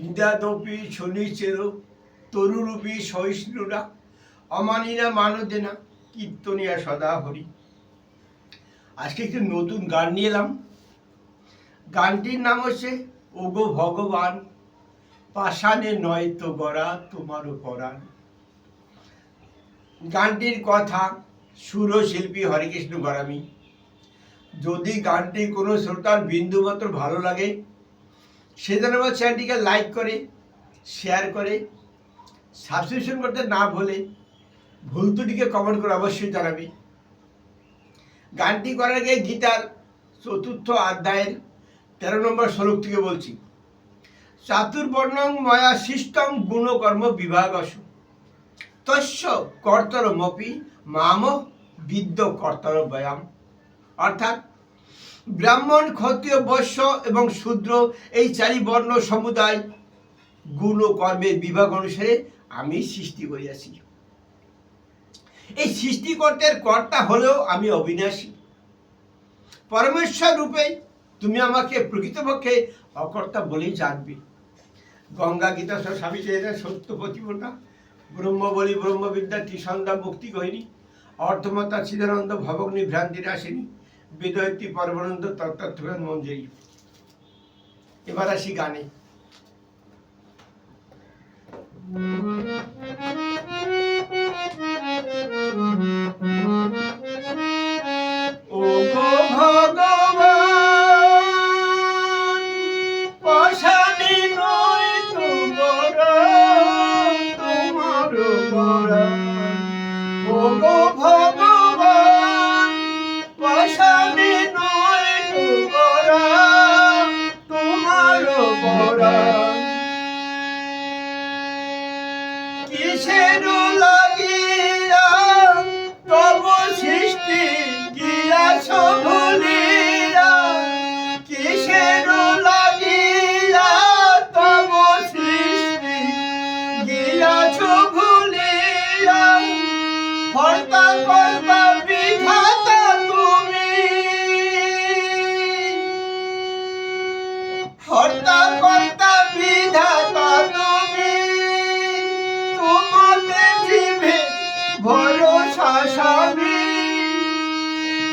নিদাদপি শনিচের, তরুরূপী, সহিষ্ণুরা, অমানিনা, মানদেনা, কীর্তনিয়া সদা হরি আজকে একটি নতুন গান নিয়ে এলাম। গানটির নাম হচ্ছে, ওগো ভগবান, পাষাণে নয় তো গড়া তোমারও পরাণ। গানটির কথা সুরশিল্পী হরেকৃষ্ণ গরামি যদি গানটি কোনো শ্রোতার বিন্দুমাত্র ভালো লাগে সে যেন আমার চ্যানেলটিকে লাইক করে শেয়ার করে সাবস্ক্রিপশন করতে না ভুলে ভুল ত্রুটিকে কমেন্ট করে অবশ্যই জানাবি। গানটি করার আগে গীতার চতুর্থ অধ্যায়ের তেরো নম্বর শ্লোক থেকে বলছি, চাতুর্বর্ণং ময়া শিষ্টম গুণকর্ম বিভাগ তস্য কর্তরমপি মাম বিদ্য কর্তর ব্যায়াম অর্থাৎ ব্রাহ্মণ, ক্ষত্রিয়, বৈশ্য এবং শূদ্র এই চারি বর্ণ সমুদায় গুণ ও কর্মের বিভাগ অনুসারে আমি সৃষ্টি করিয়াছি। এই সৃষ্টিকর্তের কর্তা হলেও আমি অবিনাশী। পরমেশ্বর রূপে তুমি আমাকে প্রকৃতপক্ষে অকর্তা বলেই জানবে। গঙ্গা, গীতা স্বামী চেয়েরা সত্য, প্রতিপন্না, ব্রহ্ম বলি, ব্রহ্মবিদ্যা, ত্রিসন্ধ্যা, মুক্তি গহিনী অর্ধমতা, চিদানন্দ, ভবগ্নি, ভ্রান্তি রাশিনী বেদয়ত্রী পরমানন্দ তত্ত্বাত্মক মঞ্জুরি এবার আসি গানে। তোমার ও গো lleno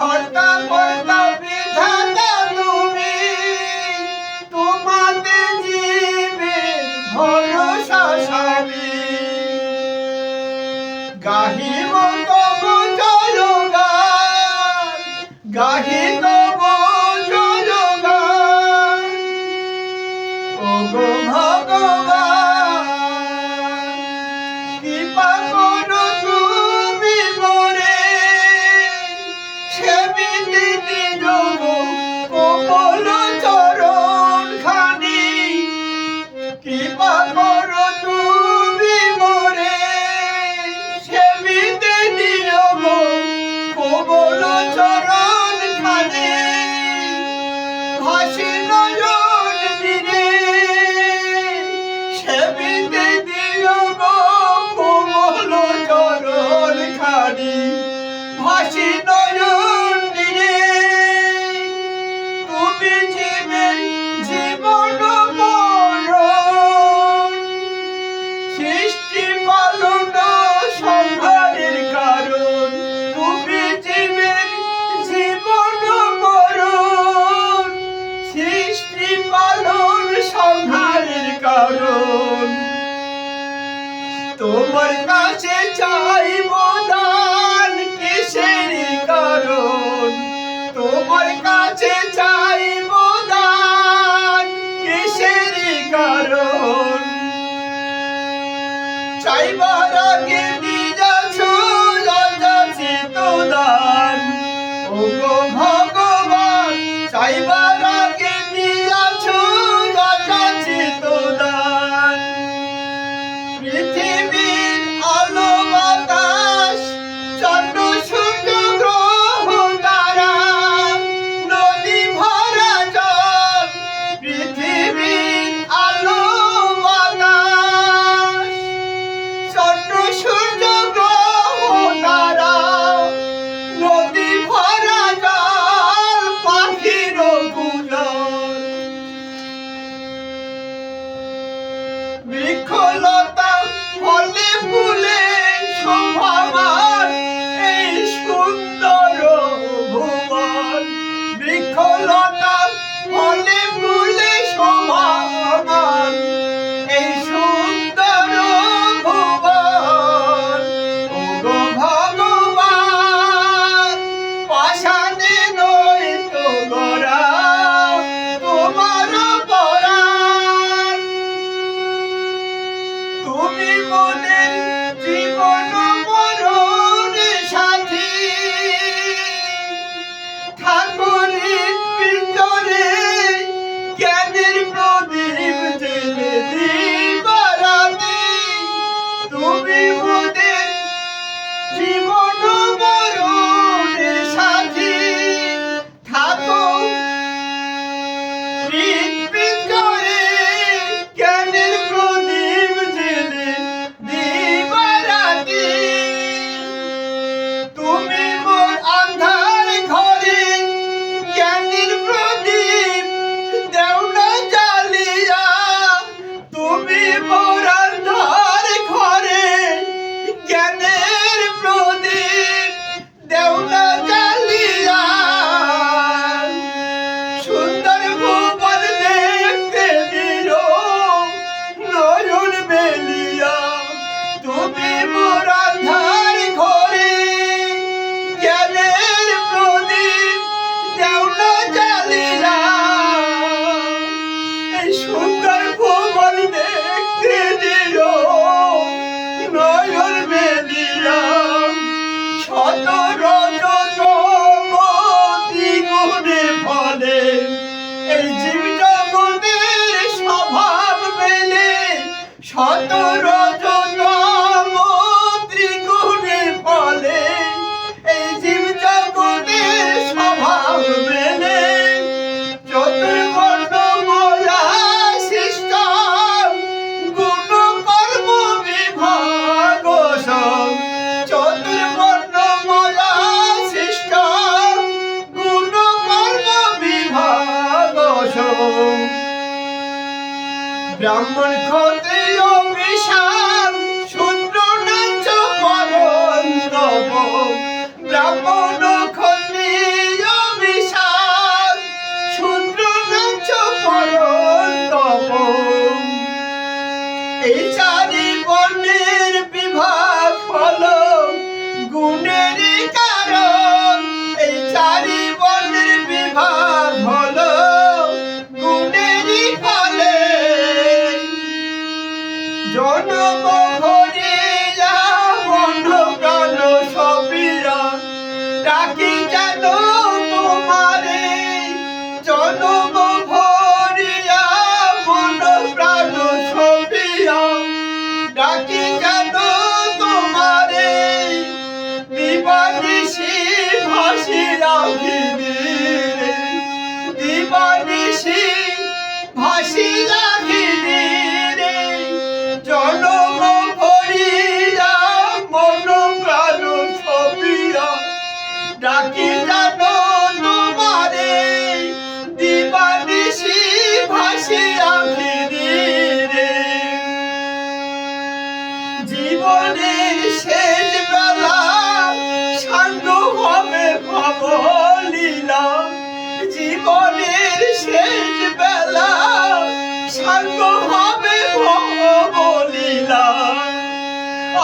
হর্তা কর্তা বিধাতা তুমি তোমাতে জীবে ভরসা গাহিব তব জয়গান গাহি তব Happy সৃষ্টি পালন সংহারের কারণ তুমি জীবন সৃষ্টি কারণ। তোমার কাছে চাইব go home. I'm gonna call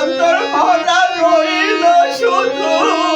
অন্তর ভরা রইল শুধু।